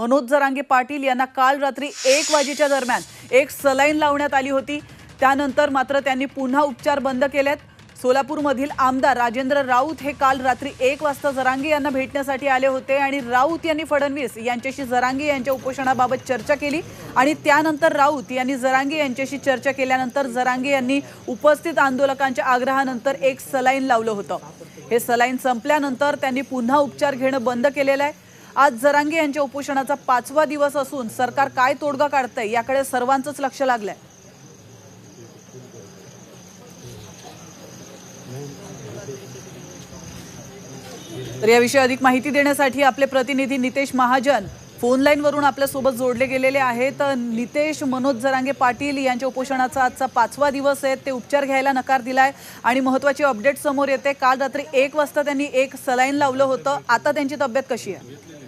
मनोज जरांगे पाटील यांना काल रात्री एक वाजेच्या दरम्यान एक सलाईन लावण्यात आली होती. त्यानंतर मात्र त्यांनी पुन्हा उपचार बंद केलेत. सोलापूरमधील आमदार राजेंद्र राऊत हे काल रात्री एक वाजता जरांगे यांना भेटण्यासाठी आले होते आणि राऊत यांनी फडणवीस यांच्याशी जरांगे यांच्या उपोषणाबाबत चर्चा केली आणि त्यानंतर राऊत यांनी जरांगे यांच्याशी चर्चा केल्यानंतर जरांगे यांनी उपस्थित आंदोलकांच्या आग्रहानंतर एक सलाईन लावलं होतं. हे सलाईन संपल्यानंतर त्यांनी पुन्हा उपचार घेणं बंद केलेलं आहे. आज जरांगे यांच्या उपोषणाचा पाचवा दिवस असून सरकार काय तोडगा काढतंय याकडे सर्वांचंच लक्ष लागलंय. तर याविषयी अधिक माहिती देण्यासाठी आपले प्रतिनिधी नितेश महाजन फोन वरून आपल्यासोबत जोडले गेलेले आहेत. नितेश मनोज जरांगे पाटील यांच्या उपोषणाचा आजचा पाचवा दिवस आहे. ते उपचार घ्यायला नकार दिलाय आणि महत्वाची अपडेट समोर येते. काल रात्री एक वाजता त्यांनी एक सलाईन लावलं होतं. आता त्यांची तब्येत कशी आहे?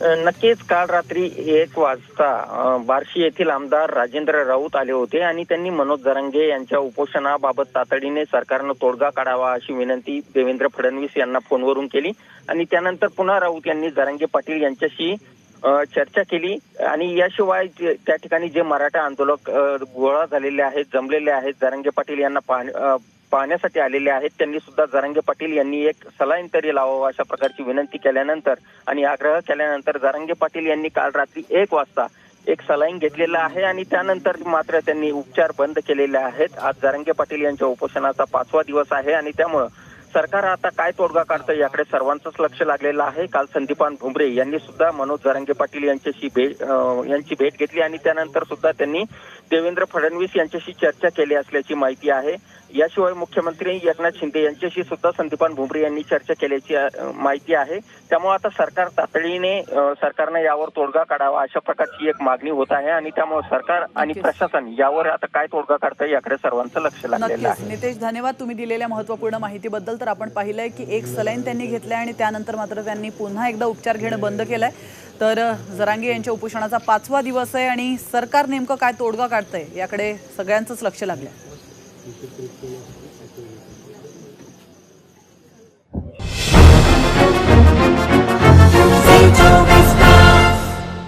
नक्कीच काल रात्री एक वाजता बार्शी येथील आमदार राजेंद्र राऊत आले होते आणि त्यांनी मनोज जरांगे यांच्या उपोषणाबाबत तातडीने सरकारनं तोडगा काढावा अशी विनंती देवेंद्र फडणवीस यांना फोनवरून केली. आणि त्यानंतर पुन्हा राऊत यांनी जरांगे पाटील यांच्याशी चर्चा केली. आणि याशिवाय त्या ठिकाणी जे मराठा आंदोलक गोळा झालेले आहेत जमलेले आहेत जरांगे पाटील यांना पाहण्यासाठी आलेले आहेत. त्यांनी सुद्धा जरांगे पाटील यांनी एक सलाईन तरी लावावं अशा प्रकारची विनंती केल्यानंतर आणि आग्रह केल्यानंतर जरांगे पाटील यांनी काल रात्री एक वाजता एक सलाईन घेतलेला आहे आणि त्यानंतर मात्र त्यांनी उपचार बंद केलेले आहेत. आज जरंगे पाटील यांच्या उपोषणाचा पाचवा दिवस आहे आणि त्यामुळं सरकार आता काय तोडगा काढतं याकडे सर्वांचंच लक्ष लागलेलं आहे. काल संदीपान भुमरे यांनी सुद्धा मनोज जरंगे पाटील यांच्याशी भेट यांची भेट घेतली आणि त्यानंतर सुद्धा त्यांनी देवेंद्र फडणवीस यांच्याशी चर्चा केली असल्याची माहिती आहे. याशिवाय मुख्यमंत्री एकनाथ शिंदे यांच्याशी सुद्धा संदीपान भुमरे यांनी चर्चा केल्याची माहिती आहे. त्यामुळे आता सरकार तातडीने सरकारनं यावर तोडगा काढावा अशा प्रकारची एक मागणी होत आहे आणि त्यामुळे सरकार आणि. प्रशासन यावर आता काय तोडगा काढतं याकडे सर्वांचं लक्ष लागलेलं आहे. नितेश धन्यवाद तुम्ही दिलेल्या महत्त्वपूर्ण माहितीबद्दल. तर आपण पाहिलंय की एक सलाईन त्यांनी घेतलाय आणि त्यानंतर मात्र त्यांनी पुन्हा एकदा उपचार घेणं बंद केलंय. तर जरांगे यांच्या उपोषणाचा पाचवा दिवस आहे आणि सरकार नेमकं काय तोडगा काढतंय याकडे सगळ्यांचंच लक्ष लागलंय. C'est tout à.